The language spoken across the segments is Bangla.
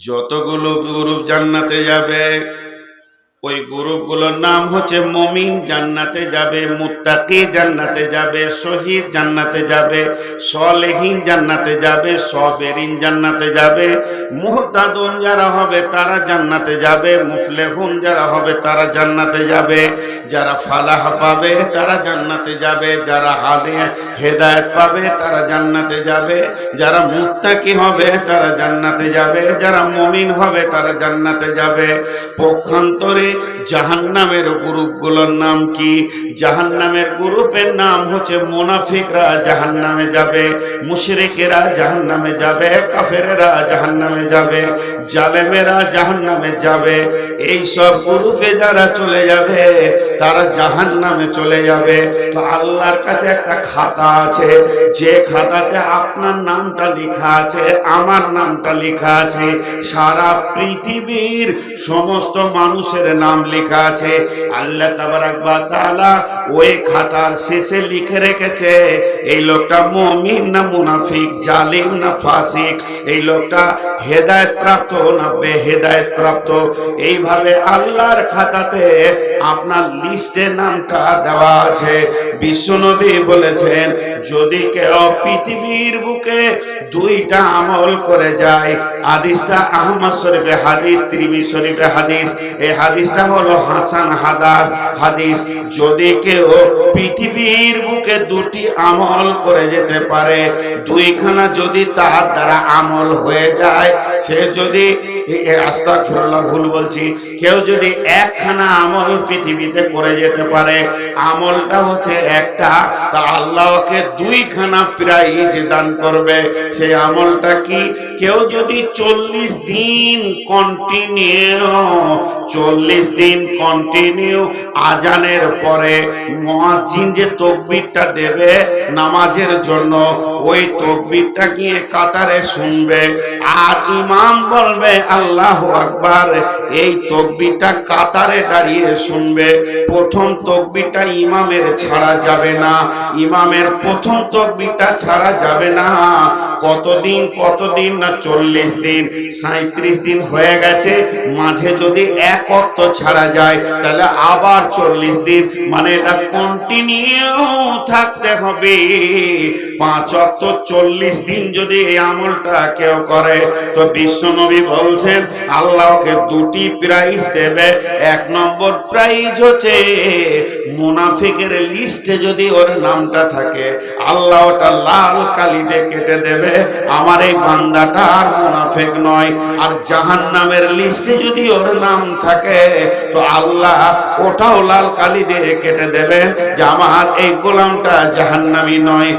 যতগুলো গ্রুপ জান্নাতে যাবে ওই গ্রুপগুলোর নাম হচ্ছে মমিন জান্নাতে যাবে মুত্তাকি জান্নাতে যাবে শহীদ জান্নাতে যাবে সলেহীন জান্নাতে যাবে সবেরিন জান্নাতে যাবে মুহতাদুন যারা হবে তারা জান্নাতে যাবে মুফলেহুন যারা হবে তারা জান্নাতে যাবে যারা ফালাহ পাবে তারা জান্নাতে যাবে যারা হাদে হেদায়ত পাবে তারা জান্নাতে যাবে যারা মুত্তাকি হবে তারা জান্নাতে যাবে যারা মমিন হবে তারা জান্নাতে যাবে পক্ষান্তরে জাহান্নামের গ্রুপগুলোর নাম কি? জাহান্নামের গ্রুপের নাম হচ্ছে মোনাফিকরা জাহান্নামে যাবে, মুশরিকেরা জাহান্নামে যাবে, কাফেরেরা জাহান্নামে যাবে, জালেমেরা জাহান্নামে যাবে। এই সব গ্রুপে যারা চলে যাবে, তারা জাহান্নামে চলে যাবে। তো আল্লাহর কাছে একটা খাতা আছে, যে খাতাতে আপনার নামটা লেখা আছে, আমার নামটা লেখা আছে। সারা পৃথিবীর সমস্ত মানুষের নাম লেখা আছে। আল্লাহ তাআলা ওই খাতার শেষে লিখে রেখেছে, এই লোকটা মুমিন না মুনাফিক, জালিম না ফাসিক, এই লোকটা হেদায়েত প্রাপ্ত না বেহেদায়েত প্রাপ্ত? এইভাবে আল্লাহর খাতাতে আপনার লিস্টে নামটা দেওয়া আছে। বিশ্বনবী বলেছেন, যদি কেউ পৃথিবীর বুকে দুইটা আমল করে যায় হাদিসটা আহমদ শরীফে হাদিস ত্রিমি শরীফে হাদিস। এই হাদিসটা হলো হাসান হাদার হাদিস। যদি কেউ পৃথিবীর বুকে দুটি আমল করে যেতে পারে, দুইখানা যদি তার দ্বারা আমল হয়ে যায়, সে যদি আস্তাক ফিরল্লাহ ভুল বলছি, কেউ যদি একখানা আমল পৃথিবীতে করে যেতে পারে, আমলটা হচ্ছে একটা, তা আল্লাহকে দুইখানা প্রাইজ দান করবে। সেই আমলটা কি? কেউ যদি চল্লিশ দিন কন্টিনিউ চল্লিশ দিন কন্টিনিউ আজানের পরে মুয়াজ্জিন যে তকবিরটা দেবে নামাজের জন্য, ওই তকবিরটা গিয়ে কাতারে শুনবে আর ইমাম বলবে, আল্লাহ আকবার। এই তকবিরটা কাতারে দাঁড়িয়ে শুনবে। প্রথম তকবিরটা ইমামের ছাড়া যাবে না। ইমামের প্রথম তকবিরটা ছাড়া যাবে না। কতদিন কতদিন না চল্লিশ দিন সাঁত্রিশ দিন হয়ে গেছে, মাঝে যদি এক অর্থ ছাড়া যায়, তাহলে আবার চল্লিশ দিন মানে এটা কন্টিনিউ থাকতে হবে। পাঁচ চল্লিশ দিন যদি এই আমলটা কেউ করে, তো বিশ্বনবী বলছেন, আল্লাহকে দুটি প্রাইজ দেবে। এক নম্বর প্রাইজ হচ্ছে মুনাফিকের লিস্টে যদি ওর নামটা থাকে, আল্লাহ ওটা লাল কেটে দেবে। আমার এই বান্দাটা আর মুনাফিক নয়। আর জাহান নামের লিস্টে যদি ওর নাম থাকে, তো আল্লাহ ওটাও লাল কালি দিয়ে কেটে দেবে যে আমার এই গোলামটা জাহান্নামি নয়।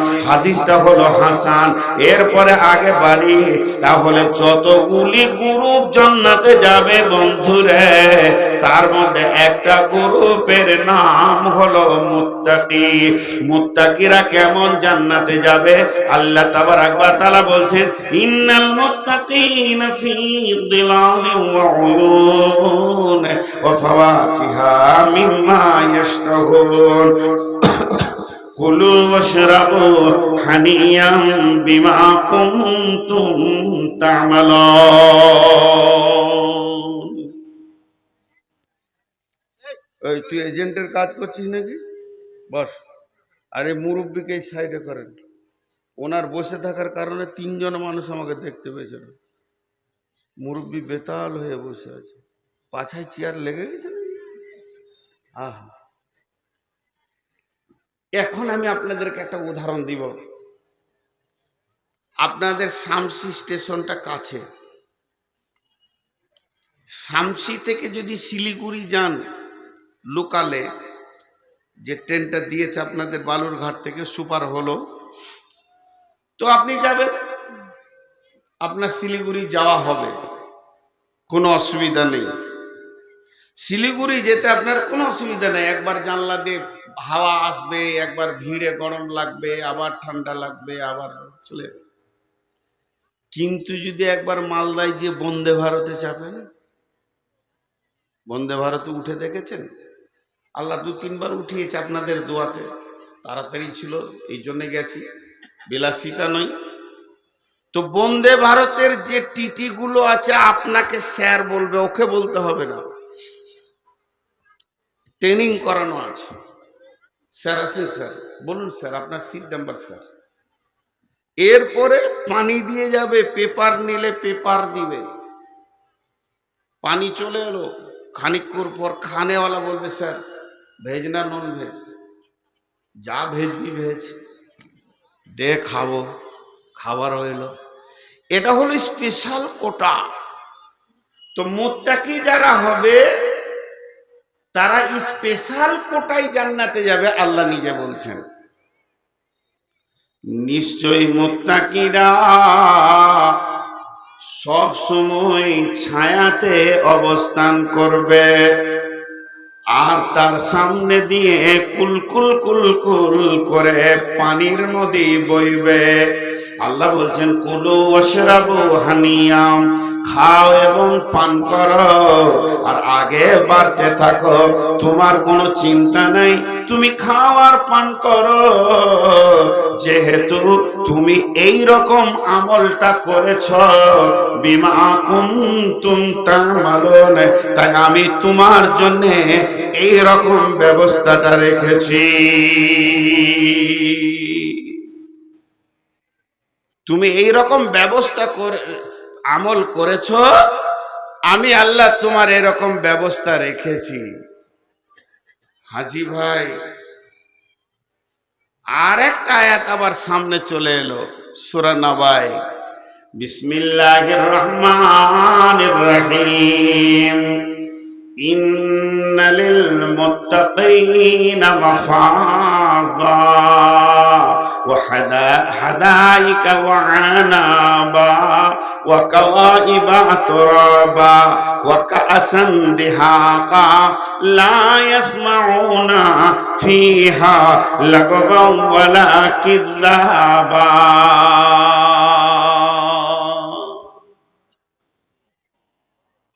হাদিসটা হলো হাসান। এরপরে আগে বাড়ি, তাহলে যতগুলি গ্রুপ জান্নাতে যাবে বন্ধুরে, তার মধ্যে একটা গ্রুপের নাম হলো মুত্তাকি। মুত্তাকিরা কেমন জান্নাতে যাবে? আল্লাহ তাবারাক ওয়া তাআলা বলছেন, ইন্নাল মুত্তাকিনা ফি দিলালিন ওয়া উয়ুন ওয়া ফাওয়াকিহা মিম্মা ইয়াশতাহুন। কুলু ওয়াশরাবু হানিয়াম বিমা কুনতুম তা'মালুন ওই তুই এজেন্টের কাজ করছিস নাকি? বস, আরে মুরব্বীকে এই সাইডে করেন। ওনার বসে থাকার কারণে তিনজন মানুষ আমাকে দেখতে পেয়েছিল মুরব্বী বেতাল হয়ে বসে আছে। পাছায় চেয়ার লেগে গেছে নাকি? আহা। এখন আমি আপনাদেরকে একটা উদাহরণ দিব। আপনাদের শামসি স্টেশনটা কাছে। শামসি থেকে যদি শিলিগুড়ি যান লোকালে, যে ট্রেনটা দিয়েছে আপনাদের বালুরঘাট থেকে সুপার হলো, তো আপনি যাবেন। আপনার শিলিগুড়ি যাওয়া হবে। কোনো অসুবিধা নেই। শিলিগুড়ি যেতে আপনার কোনো অসুবিধা নেই। একবার জানলা দিয়ে হাওয়া আসবে, একবার ভিড়ে গরম লাগবে, আবার ঠান্ডা লাগবে, আবার চলে কিন্তু যদি একবার মালদায় যে বন্দে ভারতে চাপেন বন্দে ভারতে উঠে দেখেছেন? আল্লাহ দু তিনবার উঠিয়েছে আপনাদের দোয়াতে। তাড়াতাড়ি ছিল, এই জন্যে গেছি। বিলাসিতা নয়। তো বন্দে ভারতের যে টিটি গুলো আছে, আপনাকে স্যার বলবে, ওকে বলতে হবে না। ট্রেনিং করানো আছে। স্যার আছেন, স্যার? বলুন, স্যার, আপনার সিট নাম্বার স্যার। এরপরে পানি দিয়ে যাবে পেপার নিলে পেপার দিবে। পানি চলে এলো খানিক্ষণ পর খানেওয়ালা বলবে, স্যার ভেজ না নন ভেজ যা ভেজবি ভেজ দে, খাব। খাবার হইল এটা হলো স্পেশাল কোটা তো মোত্তাকি যারা হবে তারা স্পেশাল কোটাই জান্নাতে যাবে, আল্লাহ নিজে বলছেন। নিশ্চয়ই মোত্তাকিরা সব সময় ছায়াতে অবস্থান করবে, আর তার সামনে দিয়ে কুলকুল কুলকুল করে পানির নদী বইবে। আল্লাহ বলছেন, কুলু ওশরাবু হানিয়াম খাও এবং পান করো। আর আগে বাড়তে থাকো, তোমার কোনো চিন্তা নাই, তুমি খাও আর পান করো। যেহেতু তুমি এই রকম আমলটা করেছ, বিমা কুন্তুম তামালুন, তাই আমি তোমার জন্য এই রকম ব্যবস্থাটা রেখেছি। তুমি এই রকম ব্যবস্থা করে আমল করেছ? আমি আল্লাহ তোমার এরকম ব্যবস্থা রেখেছি। হাজি ভাই আর একটা আয়াত আবার সামনে চলে এলো, সুরা নবাই বিসমিল্লাহির রহমানির রহিম। ইন্না লিল মুত্তাকিনা মাফাযা وحدائق وعنابا وكواعب أترابا وكأسا دهاقا لا يسمعون فيها لغوا ولا كذابا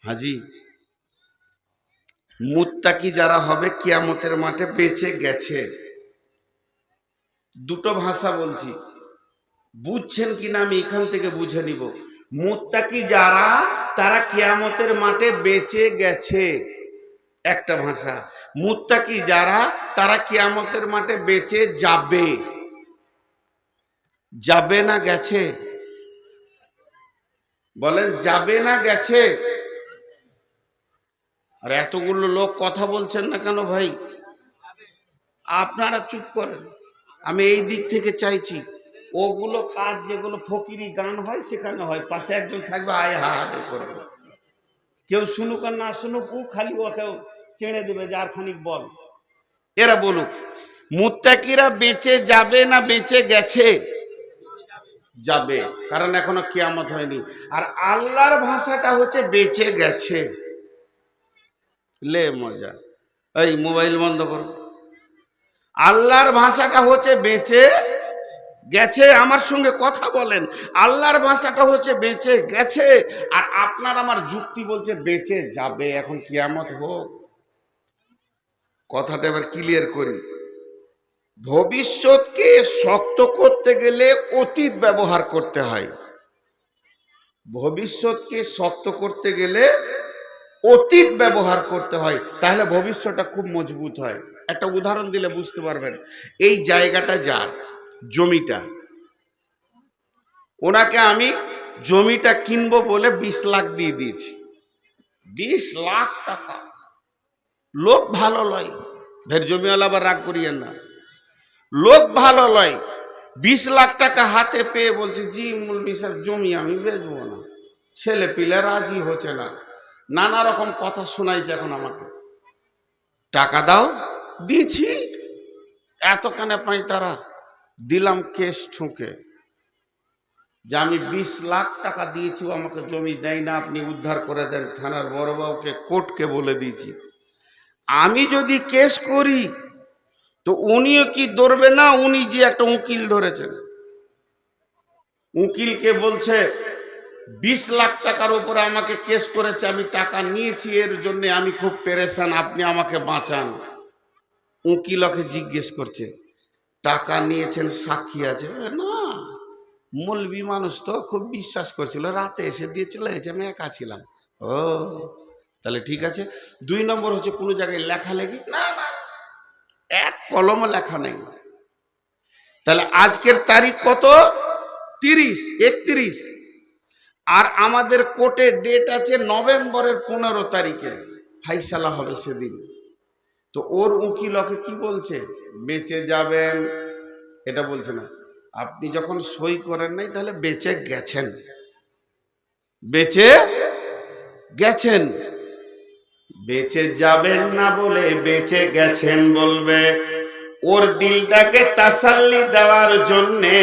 হাজি মুত্তাকি যারা হবে কিয়ামতের মাঠে বেঁচে গেছে দুটো ভাষা বলছি। বুঝছেন কিনা আমি এখান থেকে বুঝে নিব। মুত্তাকি যারা, তারা কিয়ামতের মাঠে বেঁচে গেছে। একটা ভাষা। মুত্তাকি যারা, তারা কিয়ামতের মাঠে বেঁচে যাবে। যাবে না গেছে। বলেন, যাবে না গেছে। আর এতগুলো লোক কথা বলছেন না কেন ভাই? আপনারা চুপ করেন। আমি এই দিক থেকে চাইছি, ওগুলো কাজ যেগুলো ফকিরি গান হয় সেখানে হয়, পাশে একজন থাকবে, আয় হা হা করবে। কেউ শুনুক আর না শুনুক, ও খালি ওকেও চেড়ে দেবে যার খানিক বল। এরা বলুক, মুত্তাকিরা বেঁচে যাবে না বেঁচে গেছে? যাবে, কারণ এখনও কিয়ামত হয়নি। আর আল্লাহর ভাষাটা হচ্ছে বেঁচে গেছে। লে মজা। এই মোবাইল বন্ধ করো। আল্লাহর ভাষাটা হচ্ছে বেঁচে গেছে, আমার সঙ্গে কথা বলেন। আল্লাহর ভাষাটা হচ্ছে বেঁচে গেছে, আর আপনার আমার যুক্তি বলছে বেঁচে যাবে, এখন কিয়ামত হোক। কথাটা এবার ক্লিয়ার করি। ভবিষ্যৎকে শক্ত করতে গেলে অতীত ব্যবহার করতে হয়। ভবিষ্যৎকে শক্ত করতে গেলে অতীত ব্যবহার করতে হয়, তাহলে ভবিষ্যৎটা খুব মজবুত হয়। একটা উদাহরণ দিলে বুঝতে পারবেন। এই জায়গাটা যার? জমিটা। ওনাকে আমি জমিটা কিনবো বলে বিশ লাখ দিয়ে দিয়েছি। বিশ লাখ টাকা। লোক ভালো লয়। ফের জমিওয়ালা আবার রাগ করিয়েন না। লোক ভালো লয়। বিশ লাখ টাকা হাতে পেয়ে বলছে, জি মুলবি সাহেব, জমি আমি বেচবো না। ছেলে পিলে রাজি হচ্ছে না। নানা রকম কথা শোনাইছে এখন আমাকে। টাকা দাও দিয়েছি। এতখানে পাই তারা দিলাম কেস ঠুকে। যে আমি বিশ লাখ টাকা দিয়েছি আমাকে জমি দেয় না, আপনি উদ্ধার করে দেন। থানার বড়বাবুকে কোর্টকে বলে দিয়েছি। আমি যদি কেস করি, তো উনিও কি ধরবে না? উনি যে একটা উকিল ধরেছেন। উকিলকে বলছে, বিশ লাখ টাকার উপরে আমাকে কেস করেছে, আমি টাকা নিয়েছি, এর জন্য আমি খুব পেরেশান, আপনি আমাকে বাঁচান। উকিলকে জিজ্ঞেস করছে, টাকা নিয়েছেন, সাক্ষী আছে? না মৌলবি মানুষ তো খুব বিশ্বাস করছিল, রাতে এসে দিয়ে চলে গেছে, আমি একা ছিলাম। ও, তাহলে ঠিক আছে, দুই নম্বর হচ্ছে কোনো জায়গায় লেখালেখি? না না, এক কলম লেখা নেই। তাহলে আজকের তারিখ কত? তিরিশ, একত্রিশ। আর আমাদের কোর্টে ডেট আছে নভেম্বরের পনেরো তারিখে, ফাইসালা হবে সেদিন। তো ওর উকিল ওকে কি বলছে? বেঁচে যাবেন। এটা বলছে না। আপনি যখন সই করেন নাই, তাহলে বেঁচে গেছেন। বেঁচে গেছেন। বেঁচে যাবেন না বলে বেঁচে গেছেন বলবে। ওর দিলটাকে তাসাল্লি দেওয়ার জন্যে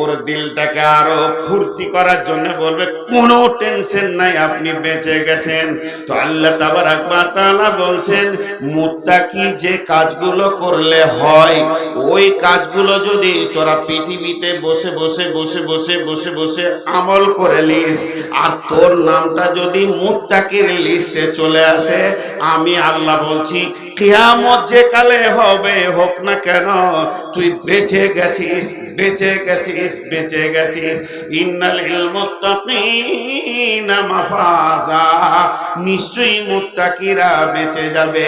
ওর দিলটাকে আরও ফুর্তি করার জন্য বলবে, কোনো টেনশন নাই, আপনি বেঁচে গেছেন। তো আল্লাহ তাবারাক ওয়া তাআলা বলছেন যে কাজগুলো করলে হয়, ওই কাজগুলো যদি তোরা পৃথিবীতে বসে বসে বসে বসে বসে বসে আমল করে লিস আর তোর নামটা যদি মুত্তাকির লিস্টে চলে আসে, আমি আল্লাহ বলছি কিয়ামত যে কালে হবে, হোক না কেন, তুই বেঁচে গেছিস বেঁচে গেছিস বেঁচে গেছিস। ইন্নাল নিশ্চয়ই মুত্তাকিরা বেঁচে যাবে।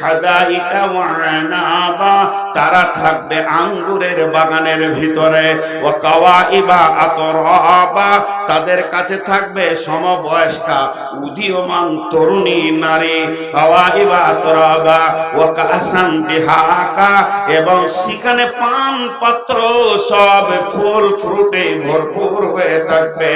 হাদাইকা ওয়া তারা থাকবে আঙ্গুরের বাগানের ভিতরে। ও কাওয়াইবা আতরাবা, তাদের কাছে থাকবে সমবয়স্কা, উদীয়মান তরুণী নারী। কাওয়াইবা আতরাবা এবং সেখানে পান সব ফুল ফ্রুটে ভরপুর হয়ে থাকবে।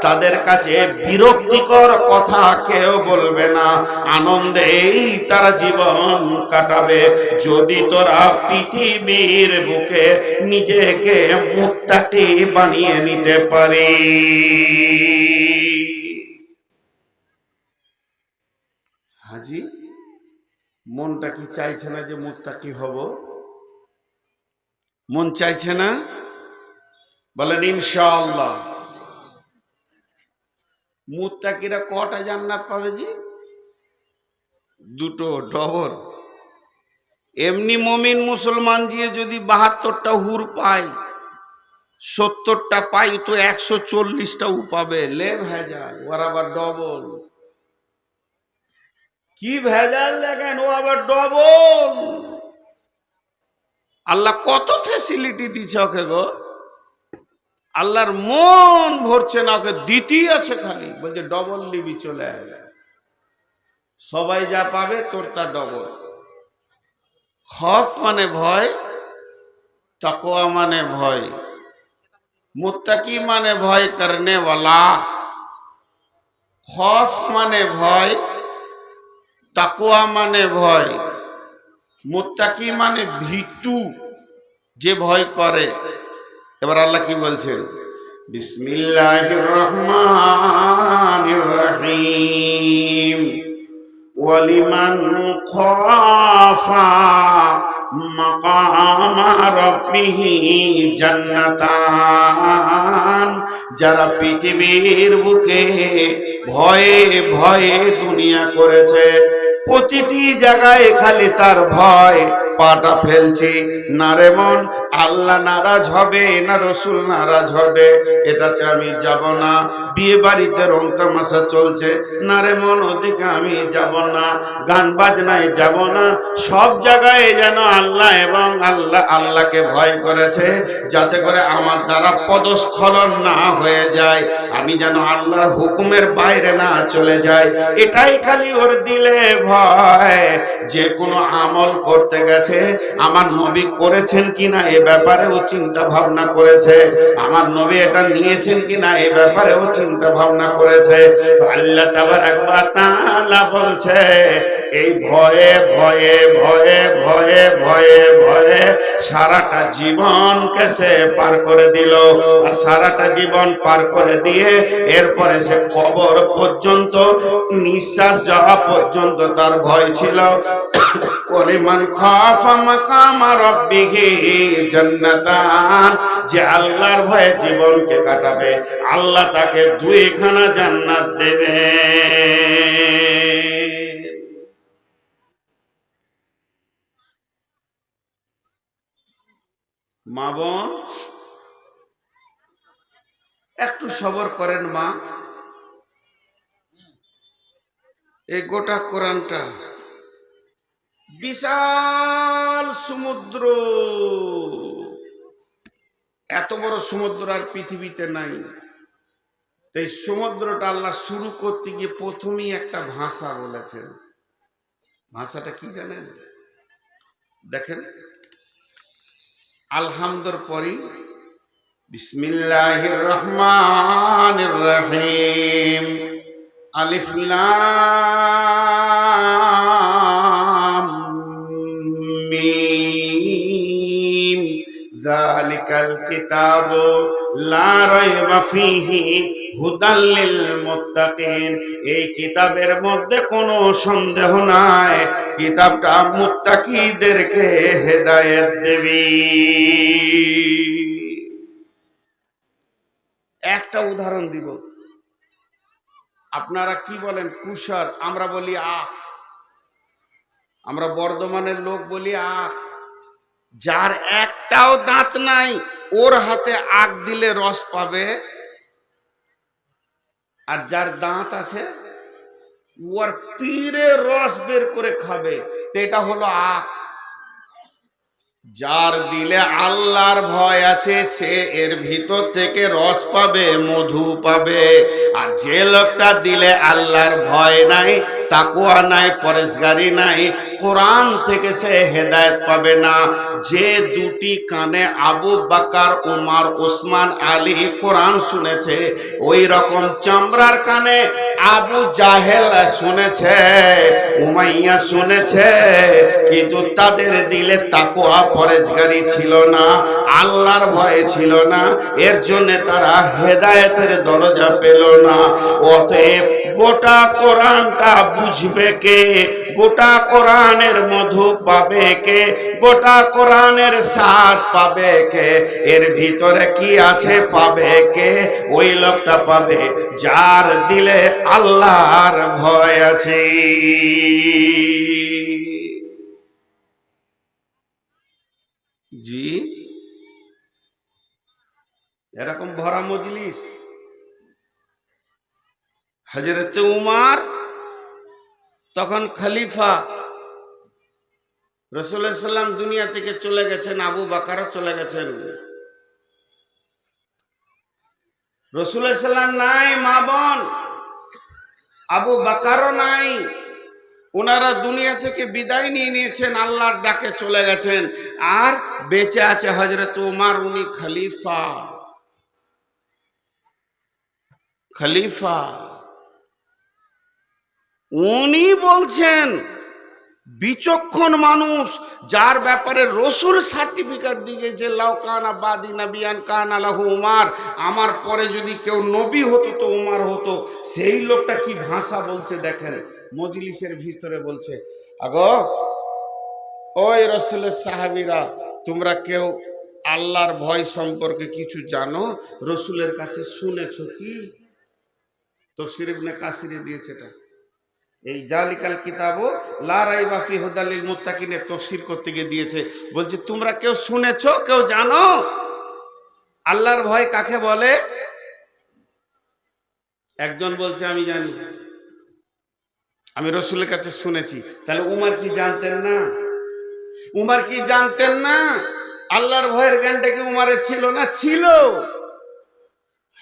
তাদের কাছে বিরক্তিকর কথা কেউ বলবে না। আনন্দেই তারা জীবন কাটাবে। যদি তোরা পৃথিবীর বুকে নিজেকে মুত্তাকি বানিয়ে নিতে পারিস। হাজি, মনটা কি চাইছে না যে মুত্তাকি হব? মন চাইছে না? বলেন, ইনশাআল্লাহ। মুত্তাকিরা কটা জান্নাত পাবে জি? দুটো, ডবল। এমনি মমিন মুসলমান দিয়ে যদি বাহাত্তরটা হুর পায়, সত্তরটা পাই তো একশো চল্লিশটাও পাবে। লে ভেজাল ওর আবার ডবল। কি ভেজাল দেখেন? ও আবার ডবল। আল্লাহ কত ফেসিলিটি দিচ্ছে ওকে গো। আল্লাহর মন ভরছে না, ওকে দিতেই আছে খালি। বলছে ডবল লিবি চলে আসবে সবাই যা পাবে, তোর তা ডবল খফ মানে ভয় তাকোয়া মানে ভয়। মুত্তাকি মানে ভয় করনে वाला খফ মানে ভয় তাকোয়া মানে ভয়, মুত্তাকি মানে ভীতু যে ভয় করে। এবার আল্লাহ কি বলছেন? বিসমিল্লাহির রহমানির রহিম। ওয়ালিমান খাফা মাকামা রাব্বিহি জান্নাতান। যারা পৃথিবীর বুকে ভয়ে ভয়ে দুনিয়া করেছে প্রতিটি জায়গায় খালি তার ভয়। পাটা ফেলছি। না রে মন, আল্লাহ নারাজ হবে, না রসুল নারাজ হবে, এটাতে আমি যাব না। বিয়ে বাড়িতে রং তামাশা চলছে, না রে মন, ওদিকে আমি যাব না। গান বাজনায় যাব না। সব জায়গায় যেন আল্লাহ এবং আল্লাহ আল্লাহকে ভয় করেছে, যাতে করে আমার দ্বারা পদস্খলন না হয়ে যায়। আমি যেন আল্লাহর হুকুমের বাইরে না চলে যাই। এটাই খালি ওর দিলে ভয়। যে কোনো আমল করতে গেছে আমার নবী করেছেন কিনা এ ব্যাপারে ও চিন্তা ভাবনা করেছে। আমার নবী এটা নিয়েছেন কিনা এ ব্যাপারে ও চিন্তা ভাবনা করেছে। আল্লাহ তাআলা বলছে, এই ভয়ে ভয়ে ভয়ে ভয়ে ভয়ে ভয়ে সারাটা জীবনকে সে পার করে দিল। আর সারাটা জীবন পার করে দিয়ে এরপরে সে কবর পর্যন্ত, নিঃশ্বাস যাওয়া পর্যন্ত তার ভয় ছিল। ওলিমান খাফা রাব্বিহি জান্নাতান। যে আল্লাহর ভয়ে জীবনকে কাটাবে, আল্লাহ তাকে দুইখানা জান্নাত দেবে। মা বোন, একটু সবর করেন মা। এই গোটা কোরআনটা বিশাল সমুদ্র। এত বড় সমুদ্র আর পৃথিবীতে নাই। তাই সমুদ্রটা আল্লাহ শুরু করতে গিয়ে প্রথমেই একটা ভাষা বলেছেন। ভাষাটা কি জানেন? দেখেন। আলহামদুর পরই বিসমিল্লাহির রহমানির রহিম। আলিফ যালিকাল কিতাবু লা রাইবা ফীহি হুদাল লিল মুত্তাকিন। এই কিতাবের মধ্যে কোনো সন্দেহ নাই। কিতাবটা মুত্তাকিদেরকে হেদায়েত দেবে। একটা উদাহরণ দিব। আপনারা কি বলেন? কুষার আমরা বলি আখ। আমরা বর্ধমানের লোক বলি আখ। যার একটাও দাঁত নাই, ওর হাতে আগ দিলে রস পাবে। আর যার দাঁত আছে ওর পীরে রস বের করে খাবে। এটা হলো আখ যার দিলে আল্লাহর ভয় আছে, সে এর ভিতর থেকে রস পাবে, মধু পাবে। আর যে লোকটা দিলে আল্লাহর ভয় নাই তাকুয়া নাই, পরেশগারি নাই, কোরআন থেকে সে হেদায়েত পাবে না। যে দুটি কানে আবু বাকার, উমার ওসমান আলী কোরআন শুনেছে, ওই রকম চামড়ার কানে আবু জাহেল শুনেছে, উমাইয়া শুনেছে, কিন্তু তাদের দিলে তাকুয়া পরেজগারি ছিল না, আল্লাহর ভয় ছিল না, এর জন্য তারা হেদায়েতের দরজা পেল না। অতএব গোটা কোরআনটা বুঝবে কে? গোটা কোরআনের মধু পাবে কে? গোটা কোরআনের স্বাদ পাবে কে? এর ভিতরে কি আছে পাবে কে? ওই লোকটা পাবে, যার দিলে আল্লাহর ভয় আছে। জি? এরকম ভরা মজলিস। হজরত উমার, তখন খলিফা রসুল্লাহ সাল্লাম দুনিয়া থেকে চলে গেছেন, আবু বাকারও চলে গেছেন। রসুল্লাহ নাই, মা বোন। আবু বাকারও নাই। ওনারা দুনিয়া থেকে বিদায় নিয়ে নিয়েছেন, আল্লাহর ডাকে চলে গেছেন। আর বেঁচে আছে হজরত উমার, উনি খলিফা। খলিফা। উনি বলছেন বিচক্ষণ মানুষ, যার ব্যাপারে রসুল সার্টিফিকেট দিয়েছে, লাউ কানা বাদি নাবিয়ান কানা লাহু উমার, আমার পরে যদি কেউ নবী হতো তো উমার হতো। সেই লোকটা কি ভাষা বলছে দেখেন? মজলিসের ভিতরে বলছে, আগো, ওই রসুলের সাহাবিরা, তোমরা কেউ আল্লাহর ভয় সম্পর্কে কিছু জানো? রসুলের কাছে শুনেছো কি? তফসির ইবনে কাসিরে দিয়েছে এটা। এই জালিকাল কিতাবও লারাই বাফি হুদালিল মুত্তাকিনে তফসির করতে গিয়ে দিয়েছে। বলছে, তোমরা কেউ শুনেছো, কেউ জানো? আল্লাহর ভয় কাকে বলে? একজন বলছে, আমি জানি। আমি রসুলের কাছে শুনেছি। তাহলে উমার কি জানতেন না? উমার কি জানতেন না? আল্লাহর ভয়ের জ্ঞানটা কি উমারে ছিল না? ছিল।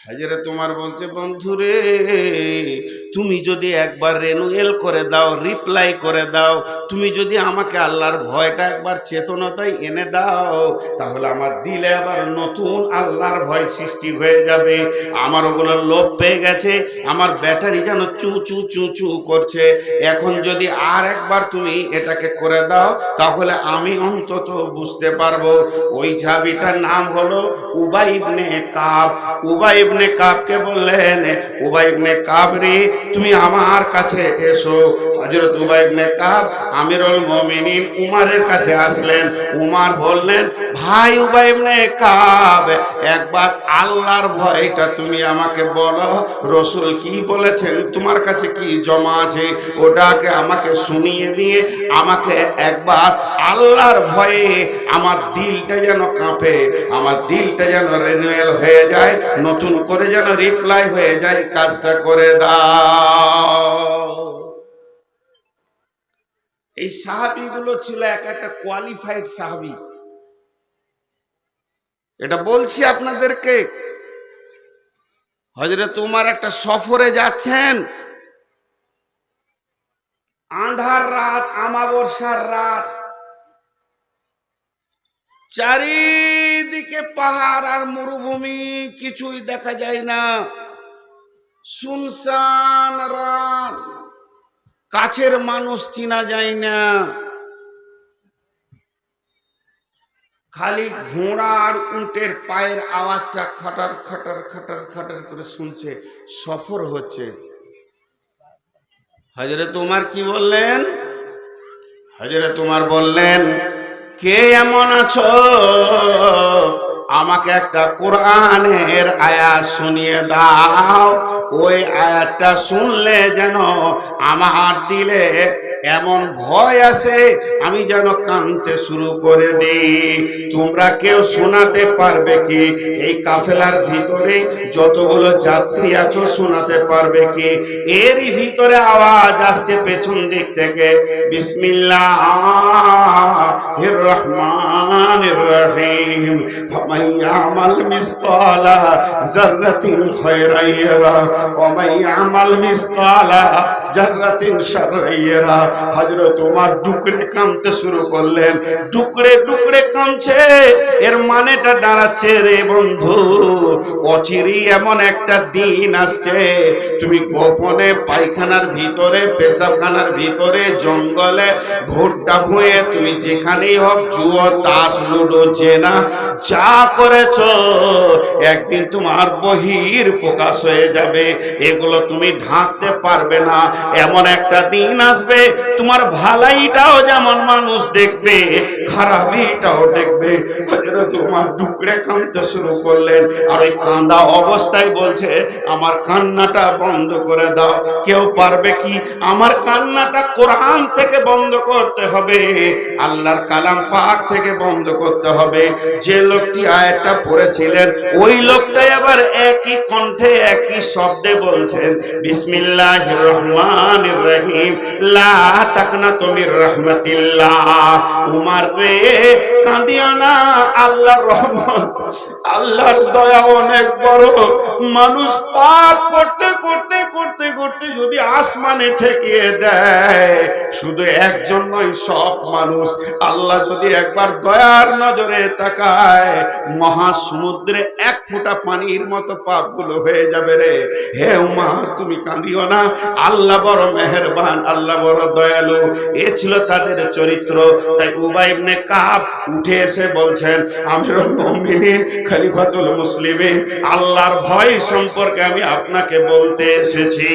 হাজারে তোমার বলছে, বন্ধুরে, তুমি যদি একবার রেনুয়েল করে দাও রিপ্লাই করে দাও, তুমি যদি আমাকে আল্লাহর ভয়টা একবার চেতনতায় এনে দাও, তাহলে আমার দিলে আবার নতুন আল্লাহর ভয় সৃষ্টি হয়ে যাবে। আমার ওগুলো লোভ পেয়ে গেছে, আমার ব্যাটারি যেন চু চু চু চু করছে। এখন যদি আর একবার তুমি এটাকে করে দাও, তাহলে আমি অন্তত বুঝতে পারব। ওই ঝাবিটার নাম হলো উবাই ইবনে কাব। উবাই ইবনে কাবকে বললেন, উবাই ইবনে কাব রে, তুমি আমার কাছে এসো। হযরত উবাই ইবনে কাব আমিরুল মুমিনিন উমারের কাছে আসলেন। উমার বললেন, ভাই উবাই ইবনে কাব, একবার আল্লাহর ভয়টা তুমি আমাকে বলো। রসুল কি বলেছেন? তোমার কাছে কি জমা আছে? ওটাকে আমাকে শুনিয়ে দিয়ে আমাকে একবার আল্লাহর ভয়ে আমার দিলটা যেন কাঁপে, আমার দিলটা যেন রেনুয়েল হয়ে যায়, নতুন করে যেন রিপ্লাই হয়ে যায়, কাজটা করে দাও। এই সাহাবিগুলো ছিল এক একটা কোয়ালিফাইড সাহাবি। এটা বলছি আপনাদেরকে হজরত তোমার একটা সফরে যাচ্ছেন। আন্ধার রাত, আমাবস্যার রাত। চারিদিকে পাহাড় আর মরুভূমি কিছুই দেখা যায় না। শুনশান রাত। কাছের মানুষ চিনা যায় না। খালি ঘোড়া আর উটের পায়ের আওয়াজটা খটার খটার খটার খটার করে শুনছে, সফর হচ্ছে। হজরে তোমার কি বললেন? হজরে তোমার বললেন কে এমন আছো? আমাকে একটা কোরআনের আয়াত শুনিয়ে দাও। ওই আয়াতটা শুনলে যেন আমার দিলে এমন ভয় আছে, আমি যেন কানতে শুরু করে দিই। তোমরা কেউ শোনাতে পারবে কি? এই কাফেলার ভিতরে যতগুলো যাত্রী আছো, শোনাতে পারবে কি? এরই ভিতরে আওয়াজ আসছে পেছন দিক থেকে। বিসমিল্লাহ রহমান রহিম। আমাল মিসকালা জাররাতিন খায়রাইরা। ওমাই আমাল মিসকালা জাগরাতিন সারাইয়েরা হজরত তোমার টুকরে কাঁদতে শুরু করলেন। টুকরে টুকরে কাঁদছে এর মানেটা দাঁড়াচ্ছে রে বন্ধু, অচিরি এমন একটা দিন আসছে। তুমি গোপনে পায়খানার ভিতরে, পেশাবখানার ভিতরে, জঙ্গলে ভুট্টা ভুঁয়ে তুমি যেখানেই হোক জুয়ো, তাস লুডো চেনা, যা করেছ, একদিন তোমার বহির প্রকাশ হয়ে যাবে। এগুলো তুমি ঢাকতে পারবে না। এমন একটা দিন আসবে, তোমার ভালাইটাও যেমন মানুষ দেখবে খারাপিটাও দেখবে। তোমার ডুকরে কাঁদতে শুরু করলেন, আর ওই কান্দা অবস্থায় বলছে, আমার কান্নাটা বন্ধ করে দাও। কেউ পারবে কি? আমার কান্নাটা কোরআন থেকে বন্ধ করতে হবে, আল্লাহর কালাম পাক থেকে বন্ধ করতে হবে। যে লোকটি আয়াতটা পড়েছিলেন, ওই লোকটাই আবার একই কণ্ঠে একই শব্দে বলছেন, বিসমিল্লাহির রহিম। লা তাকনা উমার রে না, আল্লাহর রহমত। আল্লাহর দয়া অনেক বড়। মানুষ পাপ করতে করতে করতে করতে যদি আসমানে ঠেকিয়ে দেয়, শুধু একজন নয়, সব মানুষ। আল্লাহ যদি একবার দয়ার নজরে তাকায়, মহাসমুদ্রে এক ফোঁটা পানির মতো পাপগুলো হয়ে যাবে রে। হে উমার, তুমি কাঁদিও না। আল্লাহ বড় মেহেরবান, আল্লাহ বড় দয়ালু। এ ছিল তাদের চরিত্র। তাই উবাই ইবনে কাব উঠে এসে বলছেন, আমিরুল মুমিনিন, খলিফাতুল মুসলিমিন, আল্লাহর ভয় সম্পর্কে আমি আপনাকে বলতে এসেছি।